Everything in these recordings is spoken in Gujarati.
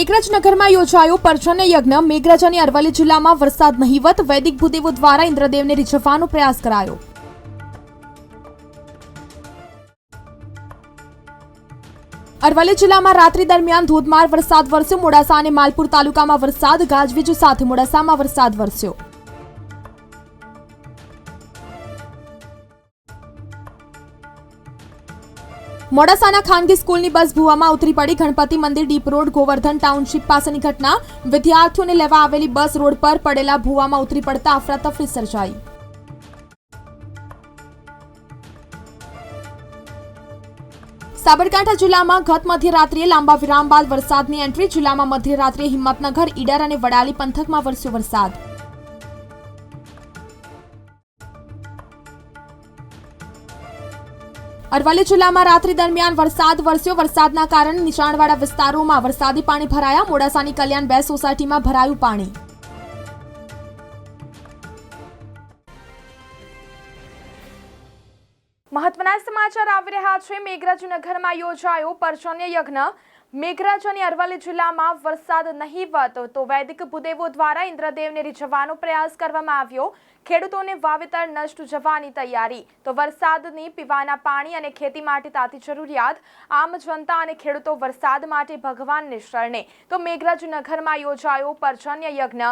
મેઘરજ નગરમાં યોજાયો પર્જન્ય યજ્ઞ. મેઘરાજ અને અરવલ્લી જિલ્લામાં વરસાદ નહીવત. વૈદિક ભૂદેવો દ્વારા ઇન્દ્રદેવને રીઝવવાનો પ્રયાસ કરાયો. અરવલ્લી જિલ્લામાં રાત્રિ દરમિયાન ધોધમાર વરસાદ વરસ્યો. મોડાસા અને માલપુર તાલુકામાં વરસાદ. ગાજવીજ સાથે મોડાસામાં વરસાદ વરસ્યો. મોડાસાના ખાનગી સ્કૂલની બસ ભૂવામાં ઉતરી પડી. ગણપતિ મંદિર, ડીપ રોડ, ગોવર્ધન ટાઉનશીપ પાસેની ઘટના. વિદ્યાર્થીઓને લેવા આવેલી બસ રોડ પર પડેલા ભૂવામાં ઉતરી પડતા અફરાતફરી સર્જાઈ. સાબરકાંઠા જિલ્લામાં ગત મધ્યરાત્રિએ લાંબા વિરામ બાદ વરસાદની એન્ટ્રી. જિલ્લામાં મધ્યરાત્રિએ હિંમતનગર, ઈડર અને વડાલી પંથકમાં વરસ્યો વરસાદ. અરવલ્લી જિલ્લામાં રાત્રિ દરમિયાન વરસાદ વરસ્યો. વરસાદના કારણે નીચાણવાળા વિસ્તારોમાં વરસાદી પાણી ભરાયા. મોડાસાની કલ્યાણ બે સોસાયટીમાં ભરાયું પાણી. મહત્વના સમાચાર આવી રહ્યા છે. મેઘરાજનગરમાં યોજાયો પર્જન્ય યજ્ઞ. મેઘરાજ અને અરવલ્લી જિલ્લામાં વરસાદ નહીવત તો વૈદિક ભૂદેવો દ્વારા ઇન્દ્રદેવને રીઝવવાનો પ્રયાસ કરવામાં આવ્યો. ખેડૂતોને વાવેતર નષ્ટ જવાની તૈયારી. તો વરસાદની પીવાના પાણી અને ખેતી માટે તાતી જરૂરિયાત. આમ જનતા અને ખેડૂતો વરસાદ માટે ભગવાનને શરણે. તો મેઘરાજ નગરમાં યોજાયો પર્જન્ય યજ્ઞ.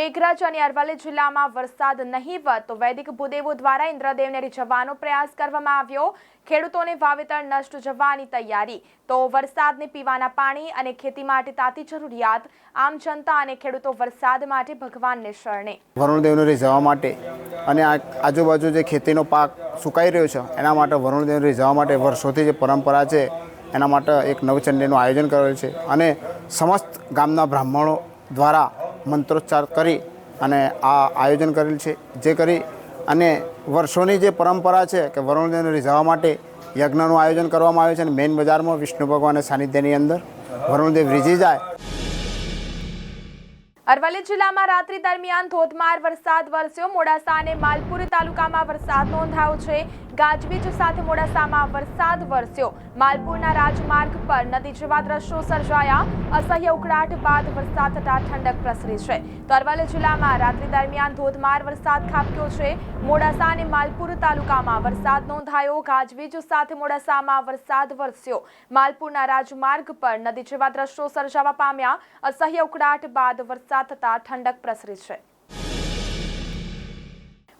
મેઘરાજ અને અરવલ્લી જિલ્લામાં વરસાદ નહીવત તો વૈદિક ભૂદેવો દ્વારા ઇન્દ્રદેવને રીઝવવાનો પ્રયાસ કરવામાં આવ્યો. ખેડૂતોને વાવેતર નષ્ટ જવાની તૈયારી. તો વરસાદને પીવાના પાણી અને ખેતી માટે તાતી જરૂરિયાત. આમ જનતા અને ખેડૂતો વરસાદ માટે ભગવાનને શરણે. વરુણદેવને રીઝવવા માટે અને આ આજુબાજુ જે ખેતીનો પાક સુકાઈ રહ્યો છે, એના માટે વરુણદેવને જવા માટે વર્ષોથી જે પરંપરા છે, એના માટે એક નવચંડીનું આયોજન કરેલું છે. અને સમસ્ત ગામના બ્રાહ્મણો દ્વારા મંત્રોચ્ચાર કરી અને આ આયોજન કરેલ છે, જે કરી અને વર્ષોની જે પરંપરા છે કે વરુણદેવને રીઝવવા માટે યજ્ઞનું આયોજન કરવામાં આવ્યું છે અને મેઇન બજારમાં વિષ્ણુ ભગવાનના સાનિધ્યની અંદર વરુણદેવ રીઝી જાય. અરવલ્લી જિલ્લામાં રાત્રિ દરમિયાન ધોધમાર વરસાદ વરસ્યો. મોડાસા અને માલપુર તાલુકામાં વરસાદ નોંધાયો છે. ગાજવીજ સાથે મોડાસામાં વરસાદ વરસ્યો. માલપુરના રાજમાર્ગ પર નદી જેવા દ્રશ્યો સર્જાયા. અસહ્ય ઉકળાટ બાદ વરસાદ થતા ઠંડક પ્રસરી છે. તો અરવલ્લી જિલ્લામાં રાત્રિ દરમિયાન ધોધમાર વરસાદ ખાબક્યો છે. મોડાસા અને માલપુર તાલુકામાં વરસાદ નોંધાયો. ગાજવીજ સાથે મોડાસામાં વરસાદ વરસ્યો. માલપુરના રાજમાર્ગ પર નદી જેવા દ્રશ્યો સર્જાવા પામ્યા. અસહ્ય ઉકળાટ બાદ વરસાદ થતા ઠંડક પ્રસરી છે.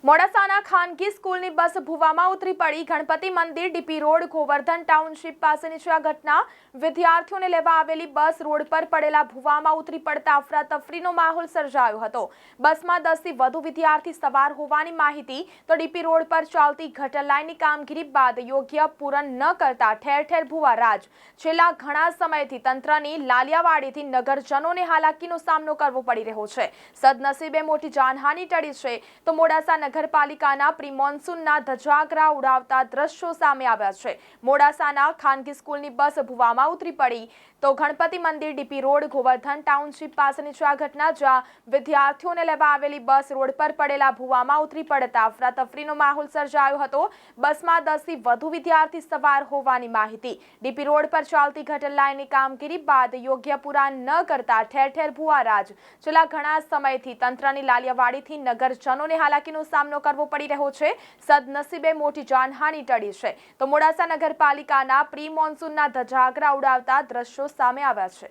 મોડાસાના ખાનગી સ્કૂલની બસ ભુવામાં ઉતરી પડી. ગણપતિ મંદિર, ડીપી રોડ, ગોવર્ધન ટાઉનશીપ પાસેની છે આ ઘટના. વિદ્યાર્થીઓને લેવા આવેલી બસ રોડ પર પડેલા ભુવામાં ઉતરી પડતા અફરાતફરીનો માહોલ સર્જાયો હતો. બસમાં દસથી વધુ વિદ્યાર્થી સવાર હોવાની માહિતી તો ડીપી રોડ પર ચાલતી ગટર લાઇનની કામગીરી બાદ યોગ્ય પૂરણ ન કરતા ઠેર ઠેર ભુવા રાજ. છેલ્લા ઘણા સમયથી તંત્રની લાલિયાવાડીથી નગરજનોને હાલાકીનો સામનો કરવો પડી રહ્યો છે. સદનસીબે મોટી જાનહાની ટળી છે. તો મોડાસા નગરપાલિકાના પ્રી મોન્સૂનના ધજાગરા ઉડાવતા દ્રશ્યો સામે આવ્યા છે. મોડાસાના ખાનગી સ્કૂલની બસ ભૂવામાં ઉતરી પડી. તો ગણપતિ મંદિર ડીપી રોડ ગોવર્ધન ટાઉનશીપ પાસેની છે આ ઘટના, જ્યાં વિદ્યાર્થીઓને લેવા આવેલી બસ રોડ પર પડેલા ભૂવામાં ઉતરી પડતા અફરાતફરીનો માહોલ સર્જાયો હતો. બસમાં દસથી વધુ વિદ્યાર્થી સવાર હોવાની માહિતી. ડીપી રોડ પર ચાલતી ગટર લાઇનની કામગીરી બાદ યોગ્ય પૂરા ન કરતા ઠેર ઠેર ભૂવા રાજ. છેલ્લા ઘણા સમયથી તંત્રની લાલિયાવાડીથી નગરજનોને હાલાકીનો સામનો કરવો પડી રહ્યો છે. સદનસીબે મોટી જાનહાની ટળી છે. તો મોડાસા નગરપાલિકાના પ્રી મોન્સૂનના ધજાગરા ઉડાવતા દ્રશ્યો સામે આવ્યા છે.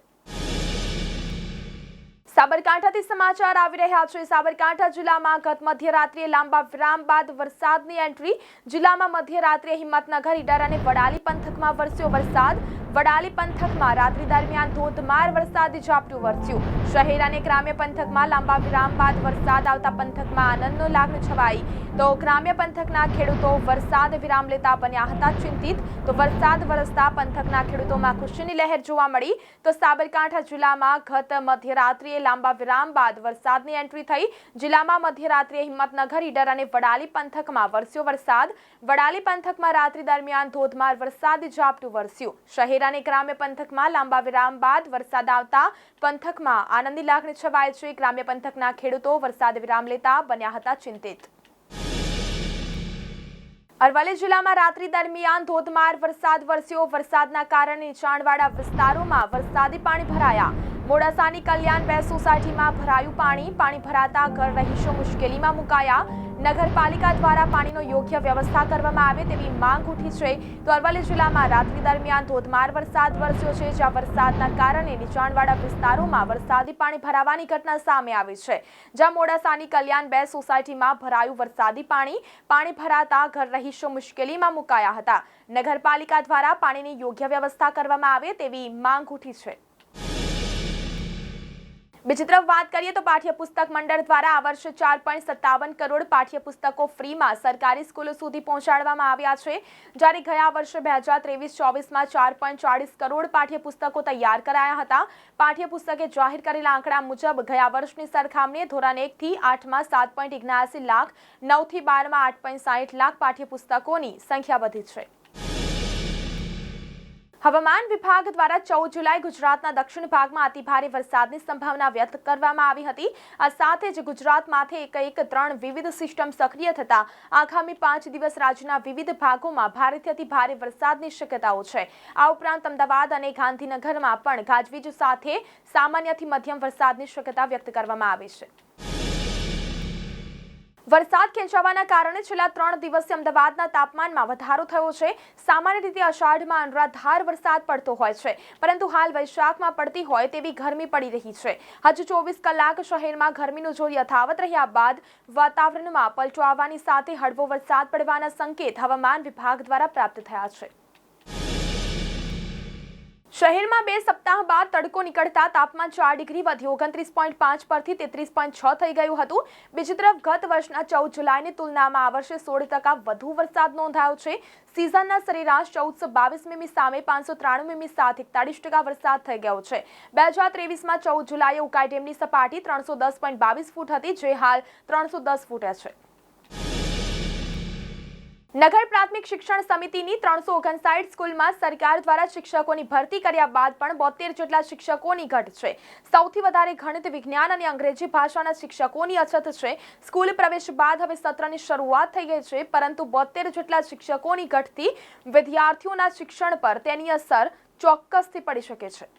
સાબરકાંઠાથી સમાચાર આવી રહ્યા છે. સાબરકાંઠા જિલ્લામાં ગત મધ્યરાત્રિએ લાંબા વિરામ બાદ વરસાદની એન્ટ્રી. જિલ્લામાં મધ્યરાત્રિએ હિંમતનગર, ઈડર અને વડાલી પંથકમાં વરસ્યો વરસાદ. વડાલી પંથકમાં રાત્રિ દરમિયાન ધોધમાર વરસાદ ઝાપટું વરસ્યું. શહેર અને ગ્રામ્ય પંથકમાં લાંબા વિરામ બાદ વરસાદ આવતા પંથકમાં આનંદનો લાગણી છવાઈ. તો ગ્રામ્ય પંથકના ખેડૂતો વરસાદ વિરામ લેતા બન્યા હતા ચિંતિત. તો વરસાદ વરસતા પંથકના ખેડૂતોમાં ખુશીની લહેર જોવા મળી. તો સાબરકાંઠા જિલ્લામાં ગત મધ્યરાત્રિએ લાંબા વિરામ બાદ વરસાદની એન્ટ્રી થઈ. જિલ્લામાં મધ્યરાત્રિએ હિંમતનગર, ઈડર અને વડાલી પંથકમાં વરસ્યો વરસાદ. વડાલી પંથકમાં રાત્રિ દરમિયાન ધોધમાર વરસાદ ઝાપટું વરસ્યું. શહેર અને ગ્રામ્ય પંથકમાં લાંબા વિરામ બાદ વરસાદ આવતા પંથકમાં આનંદની લાગણી છવાય છે. ગ્રામ્ય પંથકના ખેડૂતો વરસાદ વિરામ લેતા બન્યા હતા ચિંતિત. અરવલ્લી જિલ્લામાં રાત્રિ દરમિયાન ધોધમાર વરસાદ વરસ્યો. વરસાદના કારણે નીચાણવાળા વિસ્તારોમાં વરસાદી પાણી ભરાયા. મોડાસાની કલ્યાણ બે સોસાયટીમાં ભરાયું પાણી. પાણી ભરાતા ઘર રહીશો મુશ્કેલીમાં મુકાયા. નગરપાલિકા દ્વારા પાણીનો યોગ્ય વ્યવસ્થા કરવામાં આવે તેવી માંગ ઉઠી છે. તો અરવલ્લી જિલ્લામાં રાત્રિ દરમિયાન ધોધમાર વરસાદ વરસ્યો છે. જ્યાં વરસાદના કારણે નીચાણવાળા વિસ્તારોમાં વરસાદી પાણી ભરાવાની ઘટના સામે આવી છે. જ્યાં મોડાસાની કલ્યાણ બે સોસાયટીમાં ભરાયું વરસાદી પાણી. પાણી ભરાતા ઘર રહીશો મુશ્કેલીમાં મુકાયા હતા. નગરપાલિકા દ્વારા પાણીની યોગ્ય વ્યવસ્થા કરવામાં આવે તેવી માંગ ઉઠી છે. બીજી તરફ વાત કરીએ તો પાઠ્યપુસ્તક મંડળ દ્વારા આ વર્ષે ચાર પોઈન્ટ સત્તાવન કરોડ પાઠ્યપુસ્તકો ફ્રીમાં સરકારી સ્કૂલો સુધી પહોંચાડવામાં આવ્યા છે. જ્યારે ગયા વર્ષે બે હજાર ત્રેવીસ ચોવીસમાં ચાર પોઈન્ટ ચાળીસ કરોડ પાઠ્યપુસ્તકો તૈયાર કરાયા હતા. પાઠ્યપુસ્તકે જાહેર કરેલા આંકડા મુજબ ગયા વર્ષની સરખામણીએ ધોરણ એકથી આઠમાં સાત પોઈન્ટ લાખ નવથી બારમાં આઠ પોઈન્ટ સાહીઠ લાખ પાઠ્યપુસ્તકોની સંખ્યા વધી છે. હવામાન વિભાગ દ્વારા ચૌદ જુલાઈ ગુજરાતના દક્ષિણ ભાગમાં અતિભારે વરસાદની સંભાવના વ્યક્ત કરવામાં આવી હતી. આ સાથે જ ગુજરાતમાંથી એક એક ત્રણ વિવિધ સિસ્ટમ સક્રિય થતા આગામી પાંચ દિવસ રાજ્યના વિવિધ ભાગોમાં ભારેથી અતિ ભારે વરસાદની શક્યતાઓ છે. આ ઉપરાંત અમદાવાદ અને ગાંધીનગરમાં પણ ગાજવીજ સાથે સામાન્યથી મધ્યમ વરસાદની શક્યતા વ્યક્ત કરવામાં આવી છે. વરસાદ ખેંચાવાના કારણે છેલ્લા ત્રણ દિવસથી અમદાવાદના તાપમાનમાં વધારો થયો છે. સામાન્ય રીતે અષાઢમાં અનરાધાર વરસાદ પડતો હોય છે, પરંતુ હાલ વૈશાખમાં પડતી હોય તેવી ગરમી પડી રહી છે. હજુ ચોવીસ કલાક શહેરમાં ગરમીનું જોર યથાવત રહ્યા બાદ વાતાવરણમાં પલટો આવવાની સાથે હળવો વરસાદ પડવાના સંકેત હવામાન વિભાગ દ્વારા પ્રાપ્ત થયા છે. શહેરમાં બે સપ્તાહ બાદ તડકો નીકળતા તાપમાન ચાર ડિગ્રી વધ્યું. ઓગણત્રીસ પોઈન્ટ પાંચ પરથી તેત્રીસ પોઈન્ટ છ થઈ ગયું હતું. બીજી તરફ ગત વર્ષના ચૌદ જુલાઈની તુલનામાં આ વર્ષે સોળ ટકા વધુ વરસાદ નોંધાયો છે. સિઝનના સરેરાશ ચૌદસો બાવીસ મીમી સામે પાંચસો ત્રાણું મીમી સાથે એકતાળીસ ટકા વરસાદ થઈ ગયો છે. બે હજાર ત્રેવીસમાં ચૌદ જુલાઈએ ઉકાઈ ડેમની સપાટી ત્રણસો દસ પોઈન્ટ બાવીસ ફૂટ હતી, જે હાલ ત્રણસો દસ ફૂટે છે. નગર પ્રાથમિક શિક્ષણ સમિતિની ત્રણસો ઓગણસાઠ સ્કૂલમાં સરકાર દ્વારા શિક્ષકોની ભરતી કર્યા બાદ પણ બોતેર જેટલા શિક્ષકોની ઘટ છે. સૌથી વધારે ગણિત, વિજ્ઞાન અને અંગ્રેજી ભાષાના શિક્ષકોની અછત છે. સ્કૂલ પ્રવેશ બાદ હવે સત્રની શરૂઆત થઈ ગઈ છે, પરંતુ બોતેર જેટલા શિક્ષકોની ઘટથી વિદ્યાર્થીઓના શિક્ષણ પર તેની અસર ચોક્કસથી પડી શકે છે.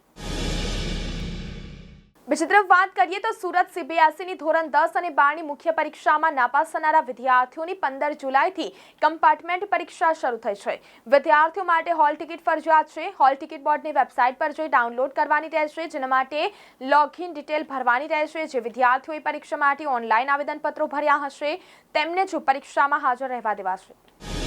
બીજી તરફ વાત કરીએ તો સુરત સીબીએસઈની ધોરણ દસ અને બારની મુખ્ય પરીક્ષામાં નાપાસ થનારા વિદ્યાર્થીઓની પંદર જુલાઈથી કમ્પાર્ટમેન્ટ પરીક્ષા શરૂ થઈ છે. વિદ્યાર્થીઓ માટે હોલ ટિકિટ ફરજિયાત છે. હોલ ટિકિટ બોર્ડની વેબસાઇટ પર જઈ ડાઉનલોડ કરવાની રહેશે, જેના માટે લોગિન ડિટેલ ભરવાની રહેશે, જે વિદ્યાર્થીઓએ પરીક્ષા માટે ઓનલાઈન આવેદનપત્રો ભર્યા હશે. તેમને જ પરીક્ષામાં હાજર રહેવા દેવાશે.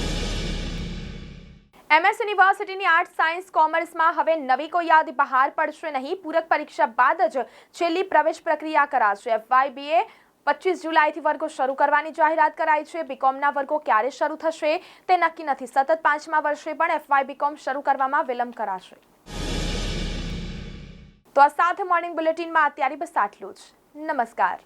એમએસ યુનિવર્સિટીની આર્ટ્સ સાયન્સ કોમર્સમાં હવે નવી કોઈ યાદી બહાર પડશે નહીં. પૂરક પરીક્ષા બાદ જ છેલ્લી પ્રવેશ પ્રક્રિયા કરાશે. એફવાયબીએ પચીસ જુલાઈથી વર્ગો શરૂ કરવાની જાહેરાત કરાઈ છે. બીકોમના વર્ગો ક્યારે શરૂ થશે તે નક્કી નથી. સતત પાંચમા વર્ષે પણ એફવાય બીકોમ શરૂ કરવામાં વિલંબ કરાશે. તો આ સાથે મોર્નિંગ બુલેટિનમાં અત્યારે બસ આટલું જ. નમસ્કાર.